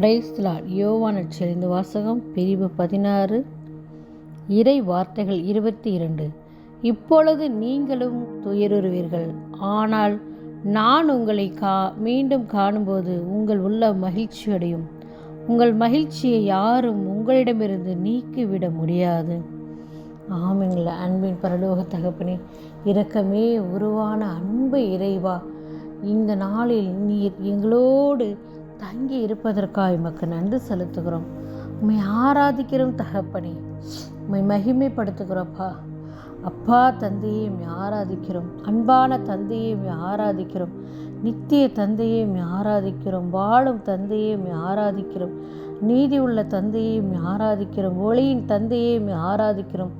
பிரைஸ்லால் யோவான செறிந்து வாசகம் பிரிவு பதினாறு. இறை வார்த்தைகள் இருபத்தி இரண்டு. இப்பொழுது நீங்களும் துயருறுவீர்கள். ஆனால் நான் உங்களை கா மீண்டும் காணும்போது உங்கள் உள்ள மகிழ்ச்சி அடையும். உங்கள் மகிழ்ச்சியை யாரும் உங்களிடமிருந்து நீக்கிவிட முடியாது. ஆமெங்கள அன்பின் பரலோக தகப்பனே இரக்கமே உருவான அன்பு இறைவா. இந்த நாளில் நீர் எங்களோடு தங்கி இருப்பதற்காக உமக்கு நன்றி செலுத்துகிறோம். உண்மை ஆராதிக்கிறோம் தகப்பனே. உண்மை மகிமைப்படுத்துகிறோப்பா. அப்பா தந்தையை உண்மை ஆராதிக்கிறோம். அன்பான தந்தையை உண்மை ஆராதிக்கிறோம். நித்திய தந்தையை உண்மை ஆராதிக்கிறோம். வாழும் தந்தையை உண்மை ஆராதிக்கிறோம். நீதி உள்ள தந்தையை உண்மை ஆராதிக்கிறோம். ஒளியின் தந்தையை உண்மை ஆராதிக்கிறோம்.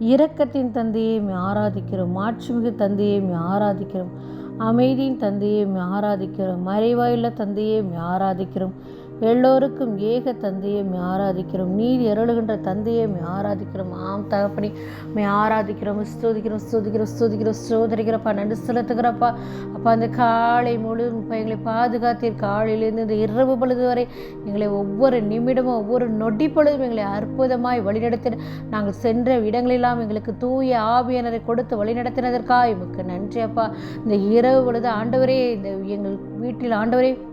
இரக்கத்தின் தந்தையை உண்மை ஆராதிக்கிறோம். மாட்சிமிகு தந்தையை உண்மை ஆராதிக்கிறோம். அமைதியின் தந்தையை ஆராதிக்கிறோம். மறைவாயுள்ள தந்தையை ஆராதிக்கிறோம். எல்லோருக்கும் ஏக தந்தையை உம்மை ஆராதிக்கிறோம். நீர் எருளுகின்ற தந்தையை உம்மை ஆராதிக்கிறோம். ஆம் தகப்பனி மே ஆராதிக்கிறோம். ஸ்தோதிக்கிறோம் ஸ்தோதிக்கிறோம் ஸ்தோதிக்கிறோம். ஸ்தோதரிக்கிறப்பா நன்றி செலுத்துகிறப்பா. அப்பா அந்த காலை முழு எங்களை பாதுகாத்தீர். காலையிலேருந்து இந்த இரவு பொழுது வரை எங்களை ஒவ்வொரு நிமிடமும் ஒவ்வொரு நொடி பொழுதும் எங்களை அற்புதமாய் வழிநடத்தின நாங்கள் சென்ற இடங்களெல்லாம் எங்களுக்கு தூய ஆவியனரை கொடுத்து வழிநடத்தினதற்காக எமக்கு நன்றி அப்பா. இந்த இரவு பொழுது ஆண்டவரே இந்த எங்கள் வீட்டில் ஆண்டவரே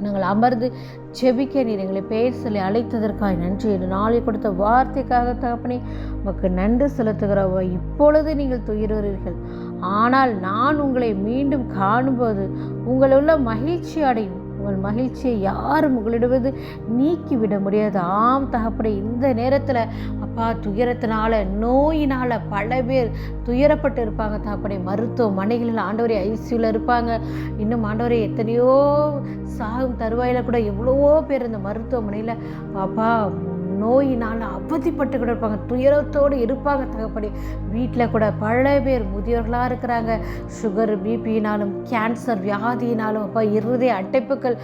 நாங்கள் அமர்ந்து செபிக்க நீர் எங்களை பெயர் சொல்லி அழைத்ததற்காக நன்றி என்று நாளை கொடுத்த வார்த்தைக்காக தகப்பனே உமக்கு நன்றி செலுத்துகிறவா இப்பொழுது நீங்கள் துயருவீர்கள் ஆனால் நான் உங்களை மீண்டும் காணும்போது உங்களுள்ள மகிழ்ச்சி அடையும். உங்கள் மகிழ்ச்சியை யாரும் உங்களிடுவது நீக்கிவிட முடியாது. ஆம் தகப்படை இந்த நேரத்தில் அப்பா துயரத்தினால நோயினால் பல பேர் துயரப்பட்டு இருப்பாங்க தகப்படை மருத்துவமனைகளில் ஆண்டவரை ஐசியூவில் இருப்பாங்க. இன்னும் ஆண்டவரை எத்தனையோ சாகும் தருவாயில் கூட எவ்வளவோ பேர் இந்த மருத்துவமனையில் பாப்பா நோயினால் அவதிப்பட்டு கூட இருப்பாங்க. துயரத்தோடு இருப்பாங்க தகப்படி வீட்டில் கூட பல பேர் முதியோர்களாக இருக்கிறாங்க. சுகர் பிபியினாலும் கேன்சர் வியாதியினாலும் அப்பா இருதய அடைப்புகள்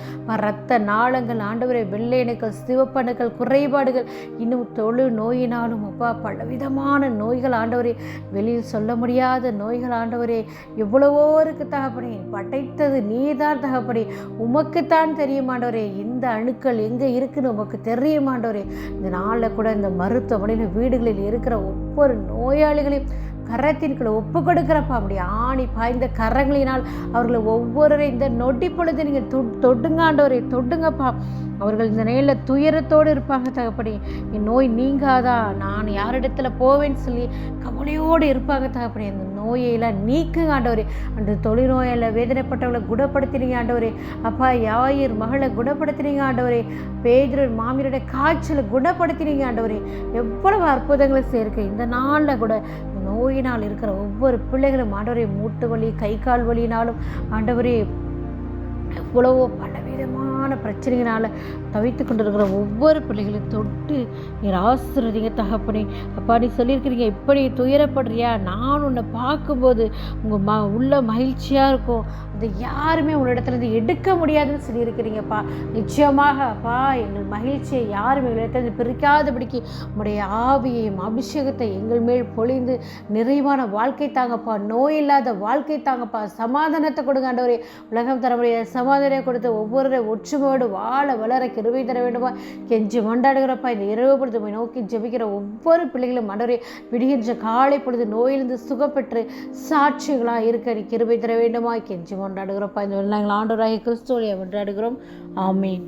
ரத்த நாளங்கள் ஆண்டவரை வெள்ளையணுக்கள் சிவப்பணுக்கள் குறைபாடுகள் இன்னும் தொழு நோயினாலும் அப்பா பலவிதமான நோய்கள் ஆண்டவரே வெளியில் சொல்ல முடியாத நோய்கள் ஆண்டவரே எவ்வளவோ இருக்கு தகப்படி படைத்தது நீதான் தகப்படி உமக்குத்தான் தெரியும் ஆண்டவரே. இந்த அணுக்கள் எங்கே இருக்குன்னு உமக்கு தெரியும் ஆண்டவரே. இந்த நாளில் கூட இந்த மருத்துவமனையில் வீடுகளில் இருக்கிற ஒவ்வொரு நோயாளிகளையும் கரத்தின்களை ஒப்பு கொடுக்குறப்பா அப்படி ஆணி பாய்ந்த கரங்களினால் அவர்களை ஒவ்வொருவரை இந்த நொடி பொழுது நீங்கள் தொ தொடுங்காண்டவரை தொடுங்கப்பா. அவர்கள் இந்த நேரில் துயரத்தோடு இருப்பாங்க தகப்படி என் நோய் நீங்காதா? நான் யாரிடத்துல போவேன்னு சொல்லி கவலையோடு இருப்பாங்க தகப்படி அந்த நோயெல்லாம் நீக்குங்க ஆண்டவரே. அந்த தொழில்நோயில் வேதனைப்பட்டவங்களை குணப்படுத்தினீங்க ஆண்டவரே. அப்பா யாயிர் மகளை குணப்படுத்தினீங்க ஆண்டவரே. பேதர் மாமியருடைய காய்ச்சலை குணப்படுத்தினீங்க ஆண்டவரே. எவ்வளவு அற்புதங்களை சேர்க்க. இந்த நாளில் கூட நோயினால் இருக்கிற ஒவ்வொரு பிள்ளைகளும் ஆண்டவரே மூட்டு வலி கை கால் வலினாலும் ஆண்டவரே எவ்வளவோ பலவிதமான பிரச்சனைகளால் தவித்து கொண்டிருக்கிற ஒவ்வொரு பிள்ளைகளையும் தொட்டு நீர் ஆசிரியங்க தகப்பனே. அப்பா நீ சொல்லியிருக்கிறீங்க இப்படி துயரப்படுறியா? நான் உன்னை பார்க்கும்போது உங்கள் ம உள்ள மகிழ்ச்சியாக இருக்கும். இதை யாருமே உங்களிடத்துலேருந்து எடுக்க முடியாதுன்னு சொல்லியிருக்கிறீங்கப்பா. நிச்சயமாக அப்பா எங்கள் மகிழ்ச்சியை யாரும் எங்களிடத்துலேருந்து பிரிக்காதபடிக்கு உடைய ஆவியையும் அபிஷேகத்தை எங்கள் மேல் பொழிந்து நிறைவான வாழ்க்கை தாங்கப்பா. நோய் இல்லாத வாழ்க்கை தாங்கப்பா. சமாதானத்தை கொடுங்க ஆண்டவரே. உலகம் தர முடியாத சமாதானம் கொடுத்து ஒவ்வொரு ஒற்றுமையோடு வாழ வளர கிருவை தர வேண்டுமா? கெஞ்சி மண்டாடுகிறப்பா இந்த இரவு பொழுது உம்மை நோக்கி ஜெபிக்கிற ஒவ்வொரு பிள்ளைகளும் மண்டவரே விடுகின்ற காலை பொழுது நோயிலிருந்து சுகப்பெற்று சாட்சிகளாக இருக்க நீ கிருபை தர வேண்டுமா கெஞ்சி கொண்டாடுகிறப்பா இந்த நாங்கள் ஆண்டவராக கிறிஸ்துவை கொண்டாடுகிறோம் ஆமீன்.